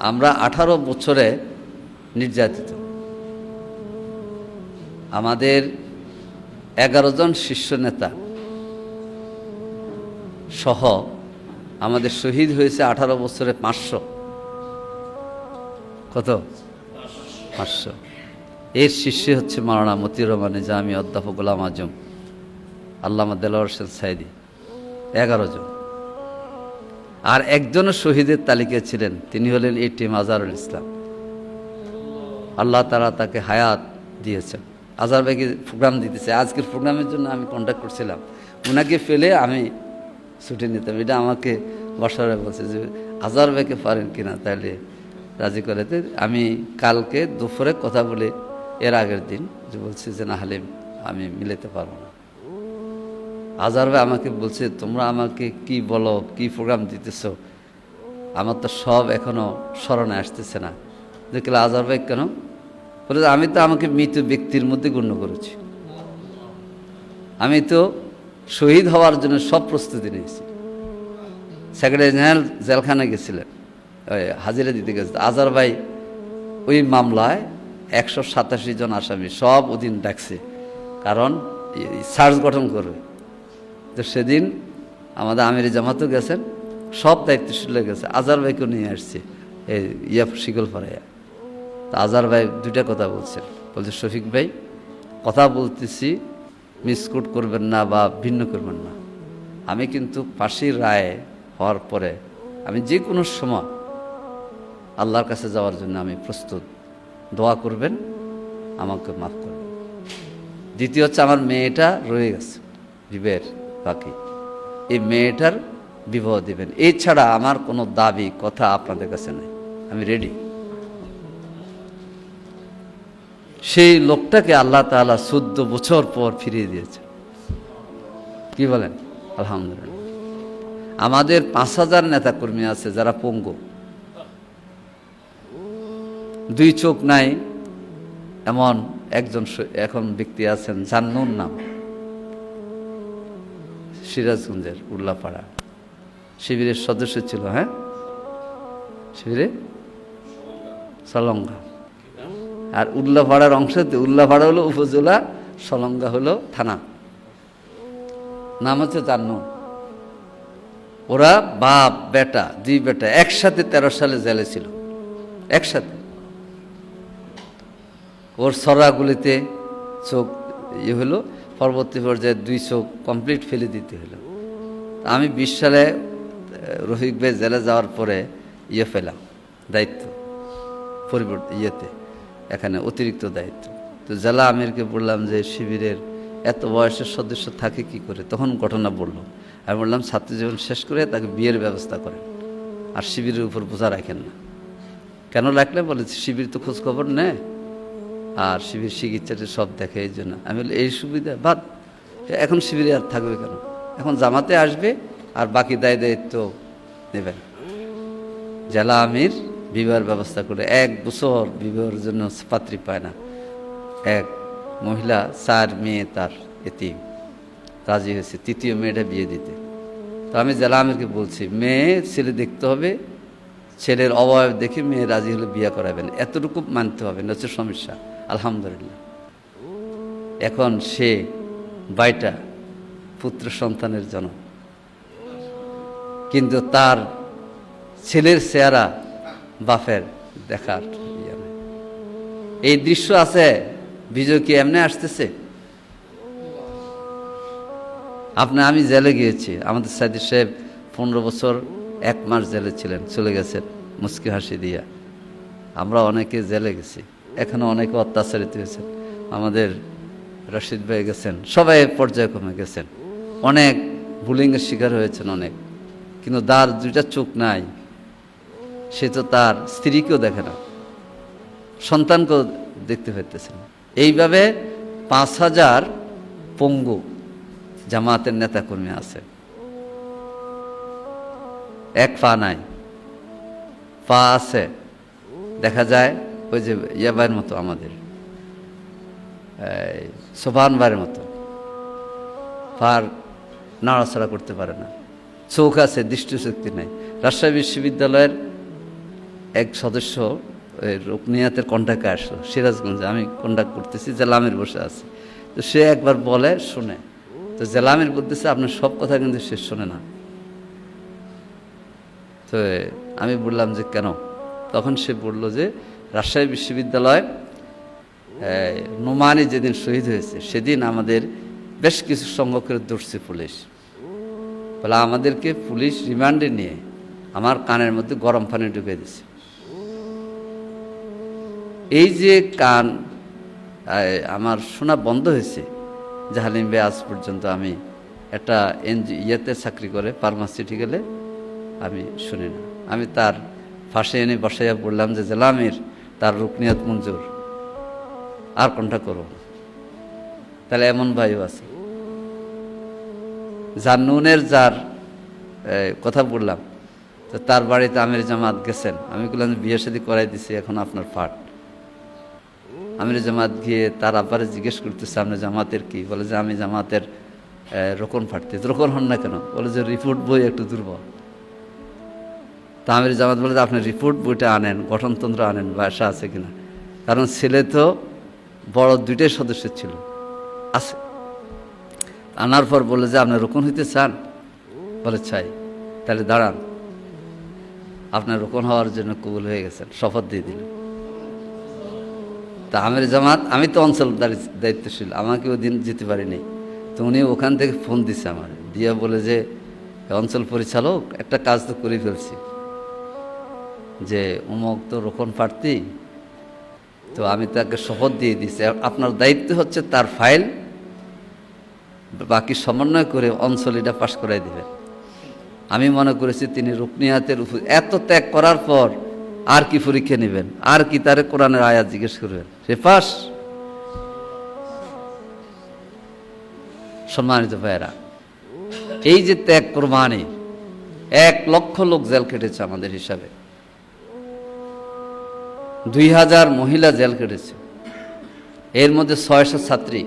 আমরা আঠারো বছরে নির্যাতিত। আমাদের এগারো জন শীর্ষ নেতা সহ আমাদের শহীদ হয়েছে আঠারো বছরে পাঁচশো। কত? পাঁচশো। এর শীর্ষে হচ্ছে মারানা মতিউর রহমান নিজামী অধ্যাপক গোলাম আজম, আল্লামা দেলোয়ার হোসেন সাইদি, এগারো জন। আর একজনও শহীদের তালিকায় ছিলেন, তিনি হলেন এ টি আজহারুল ইসলাম। আল্লাহ তারা তাকে হায়াত দিয়েছেন। আজহার ভাইকে প্রোগ্রাম দিতেছে। আজকের প্রোগ্রামের জন্য আমি কন্ট্যাক্ট করছিলাম। ওনাকে ফেলে আমি ছুটি নিতাম। এটা আমাকে বসারে বলছে যে আজহার ভাইকে পারেন কিনা তাহলে রাজি করাতে আমি কালকে দুপুরে কথা বলে এর আগের দিন যে বলছি যে, না হলে আমি মিলাতে পারব না। আজহার ভাই আমাকে বলছে, তোমরা আমাকে কি বলো, কি প্রোগ্রাম দিতেছ? আমার তো সব এখনও স্মরণে আসতেছে না। দেখলে আজহার ভাই কেন? বলে, আমি তো আমাকে মৃত ব্যক্তির মধ্যে গণ্য করেছি। আমি তো শহীদ হওয়ার জন্য সব প্রস্তুতি নিয়েছি। সেক্রেটারি জেনারেল জেলখানে গেছিলেন হাজিরা দিতে গেছে। আজহার ভাই ওই মামলায় একশো সাতাশি জন আসামি সব ওদিন ডাকছে। কারণ সার্চ গঠন করবে। তো সেদিন আমাদের আমির জামাতও গেছেন, সব দায়িত্ব দায়িত্বশীল গেছে। আজার ভাইকেও নিয়ে আসছে এই ইয়া শিকল পাড়াইয়া তো আজার ভাই দুইটা কথা বলছেন। বলছে, শফিক ভাই, কথা বলতেছি মিসকুট করবেন না বা ভিন্ন করবেন না। আমি কিন্তু ফাঁসির রায় হওয়ার পরে আমি যে কোনো সময় আল্লাহর কাছে যাওয়ার জন্য আমি প্রস্তুত। দোয়া করবেন, আমাকে মাফ করবেন। দ্বিতীয় হচ্ছে, আমার মেয়েটা রয়ে গেছে, বিবের। বাকি। এই মেয়েটার বিবাহ দেবেন। এছাড়া আমার কোনো দাবি, কথা আপনাদের কাছে নেই। আমি রেডি সেই লোকটাকে আল্লাহ তাআলা চোদ্দ বছর পর ফিরিয়ে দিয়েছে। কি বলেন? আলহামদুলিল্লাহ। আমাদের পাঁচ হাজার নেতাকর্মী আছে যারা পঙ্গু। দুই চোখ নাই, এমন একজন এখন ব্যক্তি আছেন জান্নুর নাম। সিরাজগঞ্জের উল্লাপাড়া। শিবিরের সদস্য ছিল হ্যাঁ? শিবিরে? সলঙ্গা। আর উল্লাপাড়ার অংশ উল্লাপাড়া হলো উপজেলা, সলঙ্গা হলো থানা। নাম হচ্ছে জান্নু ওরা বাপ, বেটা, দুই বেটা, একসাথে তেরো সালে জেলে ছিল। একসাথে। ওর সরাগুলিতে চোখ ইয়ে হলো পরবর্তী পর্যায়ে দুই চোখ কমপ্লিট ফেলে দিতে হলো। আমি বিশ সালে রফিক ভাই জেলে যাওয়ার পরে ইয়ে পেলাম, দায়িত্ব পরিবর্তন ইয়েতে, এখানে অতিরিক্ত দায়িত্ব। তো জেলা আমিরকে বললাম যে, শিবিরের এত বয়সের সদস্য থাকে কি করে? তখন ঘটনা বলল। আমি বললাম, ছাত্র জীবন শেষ করে তাকে বিয়ের ব্যবস্থা করেন, আর শিবিরের উপর বোঝা রাখেন না। কেন রাখলে? বলে শিবির তো খোঁজখবর নেয়। আর শিবির চিকিৎসাটা সব দেখে এই জন্য। আমি বলি, এই সুবিধা, বাদ। এখন শিবিরে আর থাকবে কেন? এখন জামাতে আসবে আর বাকি দায় দায়িত্ব নেবেন জেলা আমির বিবাহের ব্যবস্থা করে এক বছর বিবাহের জন্য পাত্রী পায় না। এক মহিলা, চার মেয়ে তার এতিম। রাজি হয়েছে, তৃতীয় মেয়েটা বিয়ে দিতে। তো আমি জেলা আমিরকে বলছি, মেয়ে, ছেলে দেখতে হবে। ছেলের অবয়ব দেখে মেয়ে রাজি হলে বিয়ে করাবেন। এতটুকু মানতে হবে না হচ্ছে সমস্যা। আলহামদুলিল্লাহ। এখন সে বাইটা পুত্র সন্তানের জন্য কিন্তু তার ছেলের চেহারা বাপের দেখার ইয়ে এই দৃশ্য আছে, বিজয় কি এমনি আসতেছে? আপনি, আমি জেলে গিয়েছি। আমাদের সাইদি সাহেব পনেরো বছর এক মাস জেলে ছিলেন, চলে গেছেন মুস্কি হাসি দিয়া। আমরা অনেকে জেলে গেছি। এখনও অনেকে অত্যাচারিত হয়েছেন। আমাদের রশিদ ভাই গেছেন, সবাই পর্যায়ক্রমে গেছেন। অনেক বুলিংয়ের শিকার হয়েছেন অনেক। কিন্তু তার দুইটা চোখ নাই, সে তো তার স্ত্রীকেও দেখে না, সন্তানকেও দেখতে পাইতেছে না। এইভাবে পাঁচ হাজার পঙ্গু জামাতের নেতাকর্মী আছে। এক পা নাই, পা আছে। দেখা যায় ওই যে ইয়াবার মতো আমাদের, এই সোভান ভাইয়ের মতো। পার নাড়াচাড়া করতে পারে না। চোখ আছে, দৃষ্টিশক্তি নাই। রাজশাহী বিশ্ববিদ্যালয়ের এক সদস্য রুকনিয়াতের কন্ট্যাক্টে আসলো, সিরাজগঞ্জে। আমি কন্ডাক্ট করতেছি, জেলামির বসে আছে। তো সে একবার বলে, শুনে। তো জেলামের বলতেছে, আপনার সব কথা কিন্তু সে শোনে না। তো আমি বললাম যে, কেন? তখন সে বলল যে রাজশাহী বিশ্ববিদ্যালয় নোমানি যেদিন শহীদ হয়েছে, সেদিন আমাদের বেশ কিছু সংখ্যকের ধরছে পুলিশ। বলে আমাদেরকে পুলিশ রিমান্ডে নিয়ে আমার কানের মধ্যে গরম পানি ঢুকে দিছে এই যে কান আমার শোনা বন্ধ হয়েছে, জাহালিম বে আজ পর্যন্ত আমি একটা এনজি, ইয়েতে চাকরি করে, ফার্মাসিউটিক্যালে আমি শুনি না। আমি তার ফাঁসে এনে বসাইয়া বললাম যে, জেলামির তার রুকনিয়াত মঞ্জুর। আর কোনটা করো তাহলে এমন ভাইও আছে। যার নুনের যার কথা বললাম, তো তার বাড়িতে আমির জামাত গেছেন। আমি বললাম বিয়ে শাদী করাই দিছি, এখন আপনার ফাট। আমির জামাত গিয়ে তার আব্বারে জিজ্ঞেস করতেছে, আপনি জামাতের কি? বলে যে, আমি জামাতের রোকন ফাটতে। রোকন হন না কেন? বলে যে, রিপোর্ট বই একটু দুর্বল। তা আমির জামাত বলে আপনি রিপোর্ট বইটা আনেন, গঠনতন্ত্র আনেন বাসা আছে কিনা? কারণ ছেলে তো বড় দুইটাই সদস্য ছিল, আছে। আনার পর বলে যে, আপনি রোকন হইতে চান? বলে, চাই। তাহলে দাঁড়ান। আপনার রোকন হওয়ার জন্য কবুল হয়ে গেছেন, শপথ দিয়ে দিল তা আমের জামাত, আমি তো অঞ্চল দায়িত্বশীল, আমাকে ওই দিন যেতে পারিনি। তো উনি ওখান থেকে ফোন দিছে আমার, দিয়া বলে যে অঞ্চল পরিচালক, একটা কাজ তো করে ফেলছি। যে অমুক তো রোকন প্রার্থী, তো আমি তাকে শপথ দিয়ে দিচ্ছি আপনার দায়িত্ব হচ্ছে তার ফাইল, বাকি সমন্বয় করে অঞ্চল এটা পাশ করাই দিবেন আমি মনে করেছি তিনি রুকনিয়াতের উপর এত ত্যাগ করার পর আর কি পরীক্ষা নেবেন? আর কি তারে কোরআনের আয়াত জিজ্ঞেস করবেন? সে পাস সম্মানিত ভাইয়েরা, এই যে ত্যাগ কোরবানি, এক লক্ষ লোক জেল কেটেছে আমাদের হিসাবে। দুই হাজার মহিলা জেল কেটেছে এর মধ্যে ছয়শো ছাত্রী।